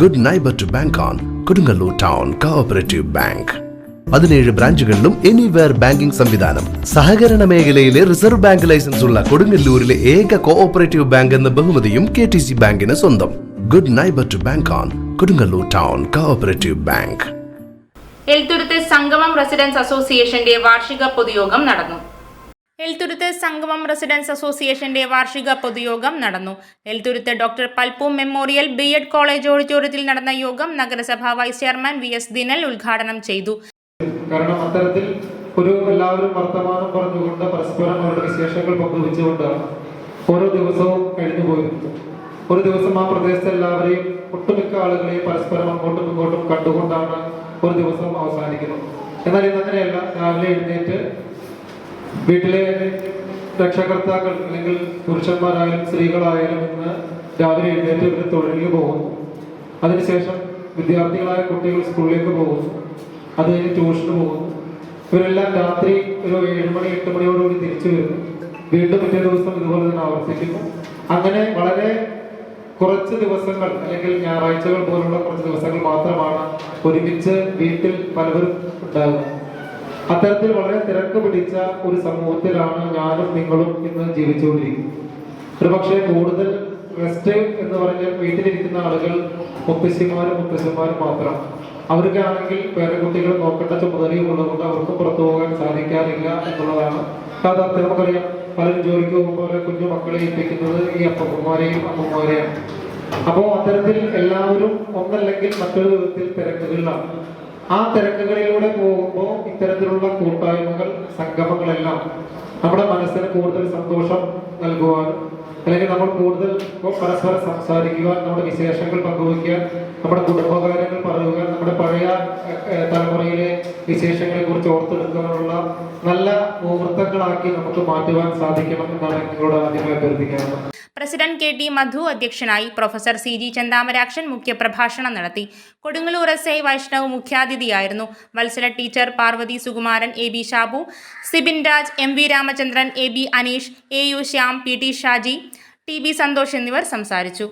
Good neighbour to bank on Kodungallur town cooperative bank പതിനേഴ് ബ്രാഞ്ചുകളിലും anywhere banking സംവിധാനം. സഹകരണ മേഖലയിലെ റിസർവ് ബാങ്ക് ലൈസൻസ് ഉള്ള കൊടുങ്ങല്ലൂരിലെ ഏക കോഓപ്പറേറ്റീവ് ബാങ്ക് എന്ന ബഹുമതിയും കെ ടി സി ബാങ്കിന് സ്വന്തം. Good neighbour to bank on Kodungallur town cooperative bank Elthuruth Sangamam residence അസോസിയേഷന്റെ വാർഷിക പൊതുയോഗം നടന്നു. എൽത്തുരുത്ത് സംഗമം റെസിഡൻസ് അസോസിയേഷന്റെ വാർഷിക പൊതുയോഗം നടന്നു. Elthuruth doctor Palpu memorial B Ed college ഓഡിറ്റോറിയത്തിൽ നടന്ന യോഗം നഗരസഭാ vice chairman V S Dinal ഉദ്ഘാടനം ചെയ്തു. കാരണം അത്തരത്തിൽ ഒരു എല്ലാവരും വർത്തമാനം പറഞ്ഞുകൊണ്ട് പരസ്പരം അവരുടെ വിശേഷങ്ങൾ പങ്കുവെച്ചുകൊണ്ട് ഓരോ ദിവസവും കഴിഞ്ഞു ഒരു ദിവസം ആ പ്രദേശത്തെ എല്ലാവരെയും ഒട്ടുമിക്ക ആളുകളെയും പരസ്പരം അങ്ങോട്ടും ഇങ്ങോട്ടും കണ്ടുകൊണ്ടാണ് ഒരു ദിവസം അവസാനിക്കുന്നത്. എന്നാൽ ഇന്നങ്ങനെയല്ല. രാവിലെ എഴുന്നേറ്റ് വീട്ടിലെ രക്ഷകർത്താക്കൾ അല്ലെങ്കിൽ പുരുഷന്മാരായാലും സ്ത്രീകളായാലും ഇന്ന് രാവിലെ എഴുന്നേറ്റ് ഇവർ തൊഴിലേക്ക് പോകുന്നു. അതിനുശേഷം വിദ്യാർത്ഥികളായ കുട്ടികൾ സ്കൂളിലേക്ക് പോകുന്നു. അത് കഴിഞ്ഞ് ട്യൂഷന് പോകുന്നു. ഇവരെല്ലാം രാത്രി ഒരു ഏഴ് മണി എട്ട് മണിയോടുകൂടി തിരിച്ചു വരുന്നു. വീണ്ടും പിറ്റേ ദിവസം ഇതുപോലെ തന്നെ ആവർത്തിക്കുന്നു. അങ്ങനെ വളരെ കുറച്ച് ദിവസങ്ങൾ അല്ലെങ്കിൽ ഞായറാഴ്ചകൾ പോലുള്ള കുറച്ച് ദിവസങ്ങൾ മാത്രമാണ് ഒരുമിച്ച് വീട്ടിൽ പലവരും ഉണ്ടാകുന്നത് അത്തരത്തിൽ വളരെ തിരക്ക് പിടിച്ച ഒരു സമൂഹത്തിലാണ് ഞാനും നിങ്ങളും ഇന്ന് ജീവിച്ചുകൊണ്ടിരിക്കുന്നത്. ഒരുപക്ഷെ കൂടുതൽ റെസ്റ്റ് എന്ന് പറഞ്ഞാൽ വീട്ടിലിരിക്കുന്ന ആളുകൾ മുത്തശ്ശിമാരും മുത്തശ്ശന്മാരും മാത്രം. അവർക്കാണെങ്കിൽ വേറെ കുട്ടികൾ നോക്കേണ്ട ചുമതലയും ഉള്ളതുകൊണ്ട് അവർക്ക് പുറത്തു പോകാൻ സാധിക്കാറില്ല എന്നുള്ളതാണ്. യാഥാർത്ഥ്യം നമുക്കറിയാം. പലരും ജോലിക്ക് പോകുമ്പോൾ കുഞ്ഞു മക്കളെ ഏൽപ്പിക്കുന്നത് ഈ അപ്പന്മാരെയും അമ്മമാരെയാണ് അപ്പോൾ അത്തരത്തിൽ എല്ലാവരും ഒന്നല്ലെങ്കിൽ മറ്റൊരു വിധത്തിൽ തിരക്കുകളിലാണ്. ആ തിരക്കുകളിലൂടെ പോകുമ്പോൾ ഇത്തരത്തിലുള്ള കൂട്ടായ്മകൾ സംഗമങ്ങളെല്ലാം നമ്മുടെ മനസ്സിന് കൂടുതൽ സന്തോഷം നൽകുവാനും അല്ലെങ്കിൽ നമ്മൾ കൂടുതൽ പരസ്പരം സംസാരിക്കുവാൻ നമ്മുടെ വിശേഷങ്ങൾ പങ്കുവയ്ക്കാൻ നമ്മുടെ കുടുംബകാര്യങ്ങൾ പറയുക നമ്മുടെ പഴയ തലമുറയിലെ വിശേഷങ്ങളെ കുറിച്ച് ഓർത്തെടുക്കാനുള്ള നല്ല മുഹൂർത്തങ്ങളാക്കി നമുക്ക് മാറ്റുവാൻ സാധിക്കണം എന്നാണ് നിങ്ങളോട് ആദ്യമായി അഭ്യർത്ഥിക്കുന്നത് പ്രസിഡന്റ് കെ ടി മധു അധ്യക്ഷനായി പ്രൊഫസർ സി ജി ചന്താമരാക്ഷൻ മുഖ്യപ്രഭാഷണം നടത്തി. Kodungallur S I Vaishnav മുഖ്യാതിഥിയായിരുന്നു. Vatsala teacher Parvathi Sukumaran A B Shabu Sibin Raj M V Ramachandran A B Aneesh A U Shyam P T Shaji T B Santhosh എന്നിവർ സംസാരിച്ചു.